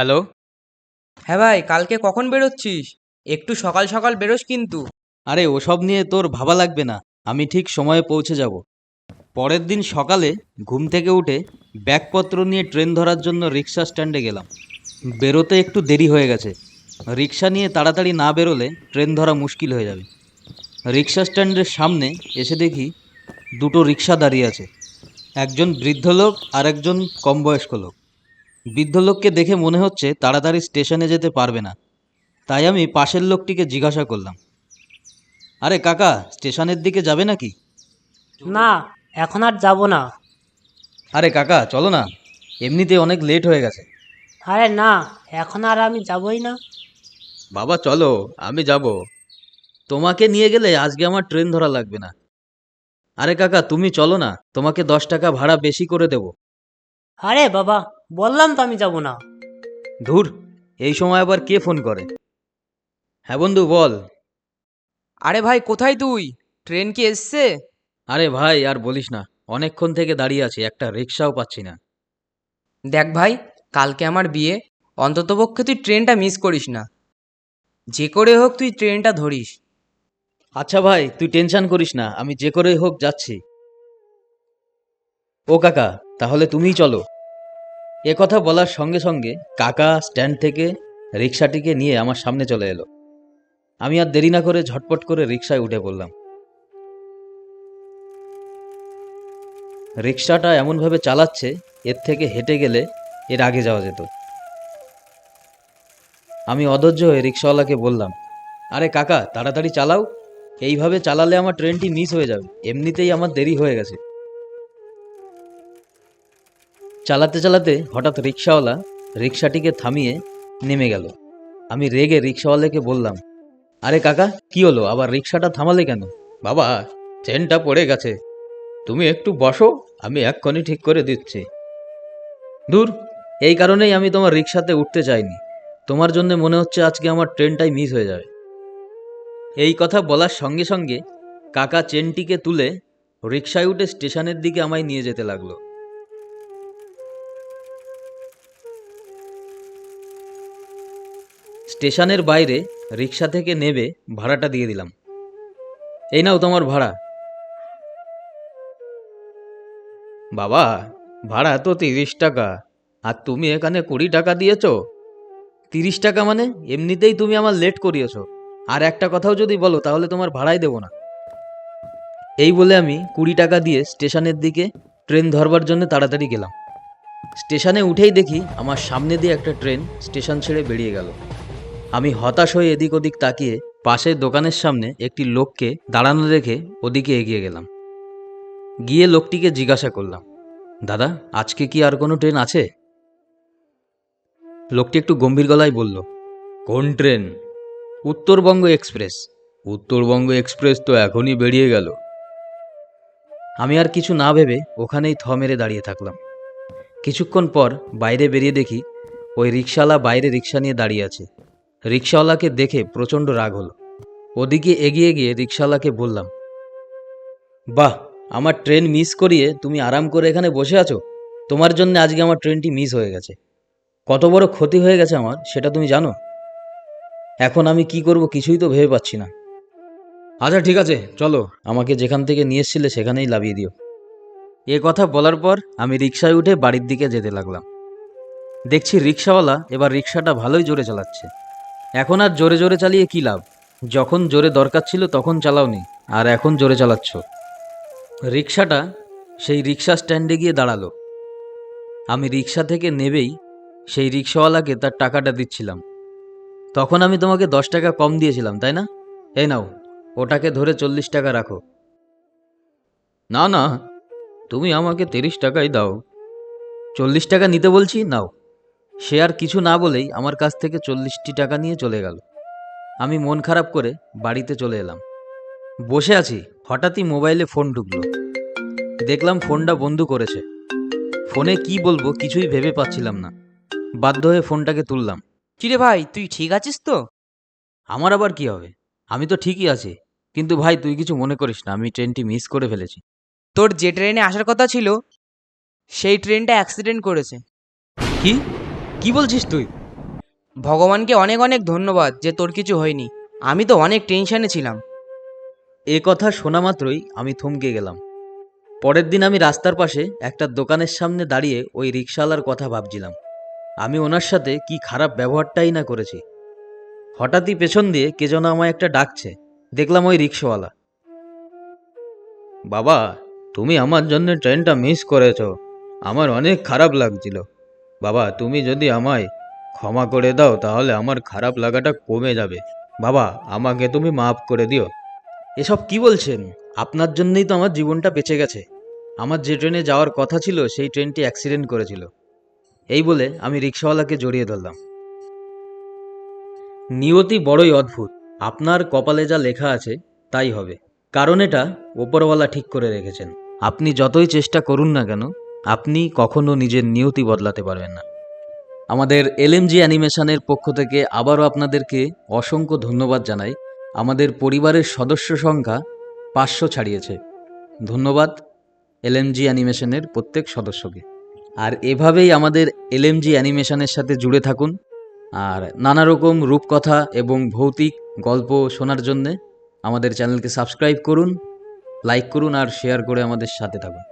Hello? হ্যাঁ ভাই কালকে কখন বেরোচ্ছিস? একটু সকাল সকাল বেরোস কিন্তু। আরে ওসব নিয়ে তোর ভাবা লাগবে না। আমি ঠিক সময়ে পৌঁছে যাব। পরের দিন সকালে ঘুম থেকে উঠে ব্যাগপত্র নিয়ে ট্রেন ধরার জন্য রিক্সা স্ট্যান্ডে গেলাম। বেরোতে একটু দেরি হয়ে গেছে। রিক্সা নিয়ে তাড়াতাড়ি না বেরোলে ট্রেন ধরা মুশকিল হয়ে যাবে। রিক্সা স্ট্যান্ডের সামনে এসে দেখি দুটো রিক্সা দাঁড়িয়ে আছে। একজন বৃদ্ধ লোক আর একজন কম বয়স্ক লোক। বৃদ্ধ লোককে দেখে মনে হচ্ছে তাড়াতাড়ি স্টেশনে যেতে পারবে না। তাই আমি পাশের লোকটিকে জিজ্ঞাসা করলাম আরে কাকা স্টেশনের দিকে যাবে নাকি? না এখন আর যাব না। আরে কাকা চলো না এমনিতে অনেক লেট হয়ে গেছে। আরে না এখন আর আমি যাবই না। বাবা চলো আমি যাব। তোমাকে নিয়ে গেলে আজকে আমার ট্রেন ধরা লাগবে না। আরে কাকা তুমি চলো না তোমাকে দশ টাকা ভাড়া বেশি করে দেব। আরে বাবা বললাম তো আমি যাব না। ধুর এই সময় আবার কে ফোন করে? হ্যাঁ বন্ধু বল। আরে ভাই কোথায় তুই? ট্রেন কি এসছে? আরে ভাই আর বলিস না অনেকক্ষণ থেকে দাঁড়িয়ে আছি একটা রিক্সাও পাচ্ছি না। দেখ ভাই কালকে আমার বিয়ে অন্ততপক্ষে তুই ট্রেনটা মিস করিস না। যে করে হোক তুই ট্রেনটা ধরিস। আচ্ছা ভাই তুই টেনশন করিস না আমি যে করেই হোক যাচ্ছি। ও কাকা তাহলে তুমিই চলো। এ কথা বলার সঙ্গে সঙ্গে কাকা স্ট্যান্ড থেকে রিক্সাটিকে নিয়ে আমার সামনে চলে এলো। আমি আর দেরি না করে ঝটপট করে রিক্সায় উঠে পড়লাম। রিক্সাটা এমনভাবে চালাচ্ছে, এর থেকে হেঁটে গেলে এর আগে যাওয়া যেত। আমি অধৈর্য হয়ে রিক্সাওয়ালাকে বললাম, আরে কাকা, তাড়াতাড়ি চালাও। এইভাবে চালালে আমার ট্রেনটি মিস হয়ে যাবে। এমনিতেই আমার দেরি হয়ে গেছে। চালাতে চালাতে হঠাৎ রিক্সাওয়ালা রিক্সাটিকে থামিয়ে নেমে গেল। আমি রেগে রিক্সাওয়ালাকে বললাম আরে কাকা কি হলো? আবার রিক্সাটা থামালে কেন? বাবা চেনটা পড়ে গেছে। তুমি একটু বসো আমি এক্ষুনি ঠিক করে দিচ্ছি। দূর এই কারণেই আমি তোমার রিক্সাতে উঠতে চাইনি। তোমার জন্য মনে হচ্ছে আজকে আমার ট্রেনটাই মিস হয়ে যাবে। এই কথা বলার সঙ্গে সঙ্গে কাকা চেনটিকে তুলে রিক্সায় উঠে স্টেশনের দিকে আমায় নিয়ে যেতে লাগল। স্টেশনের বাইরে রিক্সা থেকে নেবে ভাড়াটা দিয়ে দিলাম। এই নাও তোমার ভাড়া। বাবা, ভাড়া তো তিরিশ টাকা। আর তুমি এখানে কুড়ি টাকা দিয়েছ? তিরিশ টাকা মানে এমনিতেই তুমি আমার লেট করিয়েছো। আর একটা কথাও যদি বলো, তাহলে তোমার ভাড়াই দেবো না। এই বলে আমি কুড়ি টাকা দিয়ে স্টেশনের দিকে ট্রেন ধরবার জন্য তাড়াতাড়ি গেলাম। স্টেশনে উঠেই দেখি আমার সামনে দিয়ে একটা ট্রেন স্টেশন ছেড়ে বেরিয়ে গেল। আমি হতাশ হয়ে এদিক ওদিক তাকিয়ে পাশের দোকানের সামনে একটি লোককে দাঁড়ানো দেখে ওদিকে এগিয়ে গেলাম। গিয়ে লোকটিকে জিজ্ঞাসা করলাম, দাদা, আজকে কি আর কোনো ট্রেন আছে? লোকটি একটু গম্ভীর গলায় বলল, কোন train? Uttarbanga express. Uttarbanga express তো এখনই বেরিয়ে গেল। আমি আর কিছু না ভেবে ওখানেই থ মেরে দাঁড়িয়ে থাকলাম। কিছুক্ষণ পর বাইরে বেরিয়ে দেখি ওই রিক্সাওয়ালা বাইরে রিক্সা নিয়ে দাঁড়িয়ে আছে। রিক্সাওয়ালাকে দেখে প্রচণ্ড রাগ হলো। ওদিকে এগিয়ে গিয়ে রিক্সাওয়ালাকে বললাম বাহ আমার ট্রেন মিস করিয়ে তুমি আরাম করে এখানে বসে আছো? তোমার জন্য আজকে আমার ট্রেনটি মিস হয়ে গেছে। কত বড় ক্ষতি হয়ে গেছে আমার সেটা তুমি জানো? এখন আমি কি করব কিছুই তো ভেবে পাচ্ছি না। আচ্ছা ঠিক আছে চলো। আমাকে যেখান থেকে নিয়ে এসছিলে সেখানেই লাভিয়ে দিও। এ কথা বলার পর আমি রিক্সায় উঠে বাড়ির দিকে যেতে লাগলাম। দেখছি রিক্সাওয়ালা এবার রিক্সাটা ভালোই জোরে চালাচ্ছে। এখন আর জোরে জোরে চালিয়ে কী লাভ? যখন জোরে দরকার ছিল তখন চালাওনি, আর এখন জোরে চালাচ্ছ। রিক্সাটা সেই রিক্সা স্ট্যান্ডে গিয়ে দাঁড়াল। আমি রিক্সা থেকে নেবেই, সেই রিক্সাওয়ালাকে তার টাকাটা দিচ্ছিলাম। তখন আমি তোমাকে দশ টাকা কম দিয়েছিলাম, তাই না? এই নাও, ওটাকে ধরে চল্লিশ টাকা রাখো। না না, তুমি আমাকে তিরিশ টাকাই দাও। চল্লিশ টাকা নিতে বলছি, নাও। সে আর কিছু না বলেই আমার কাছ থেকে চল্লিশটি টাকা নিয়ে চলে গেল। আমি মন খারাপ করে বাড়িতে চলে এলাম। বসে আছি হঠাৎই মোবাইলে ফোন ঢুকলো। দেখলাম ফোনটা বন্ধ করেছে। ফোনে কি বলব কিছুই ভেবে পাচ্ছিলাম না। বাধ্য হয়ে ফোনটাকে তুললাম। কিরে ভাই তুই ঠিক আছিস তো? আমার আবার কি হবে? আমি তো ঠিকই আছি। কিন্তু ভাই তুই কিছু মনে করিস না আমি ট্রেনটি মিস করে ফেলেছি। তোর যে ট্রেনে আসার কথা ছিল সেই ট্রেনটা অ্যাক্সিডেন্ট করেছে। কি? কি বলছিস তুই? ভগবানকে অনেক অনেক ধন্যবাদ যে তোর কিছু হয়নি। আমি তো অনেক টেনশনে ছিলাম। এ কথা শোনা মাত্রই আমি থমকে গেলাম। পরের দিন আমি রাস্তার পাশে একটা দোকানের সামনে দাঁড়িয়ে ওই রিক্সাওয়ালার কথা ভাবছিলাম। আমি ওনার সাথে কি খারাপ ব্যবহারটাই না করেছি। হঠাৎই পেছন দিয়ে কে যেন আমায় একটা ডাকছে। দেখলাম ওই রিক্সাওয়ালা বাবা, তুমি আমার জন্য ট্রেনটা মিস করেছ। আমার অনেক খারাপ লাগছিল। বাবা, তুমি যদি আমায় ক্ষমা করে দাও, তাহলে আমার খারাপ লাগাটা কমে যাবে। বাবা, আমাকে তুমি মাফ করে দিও। এসব কি বলছেন? আপনার জন্যই তো আমার জীবনটা বেঁচে গেছে। আমার যে ট্রেনে যাওয়ার কথা ছিল, সেই ট্রেনটি অ্যাক্সিডেন্ট করেছিল। এই বলে আমি রিক্সাওয়ালাকে জড়িয়ে ধরলাম। নিয়তি বড়ই অদ্ভুত। আপনার কপালে যা লেখা আছে, তাই হবে। কারণ এটা ওপরওয়ালা ঠিক করে রেখেছেন। আপনি যতই চেষ্টা করুন না কেন আপনি কখনো নিজের নিয়তি বদলাতে পারবেন না। আমাদের এলএমজি অ্যানিমেশনের পক্ষ থেকে আবারও আপনাদেরকে অসংখ্য ধন্যবাদ জানাই। আমাদের পরিবারের সদস্য সংখ্যা পাঁচশো ছাড়িয়েছে। ধন্যবাদ এলএমজি অ্যানিমেশনের প্রত্যেক সদস্যকে। আর এভাবেই আমাদের এলএমজি অ্যানিমেশনের সাথে জুড়ে থাকুন। আর নানা রকম রূপকথা এবং ভৌতিক গল্প শোনার জন্যে আমাদের চ্যানেলকে সাবস্ক্রাইব করুন, লাইক করুন আর শেয়ার করে আমাদের সাথে থাকুন।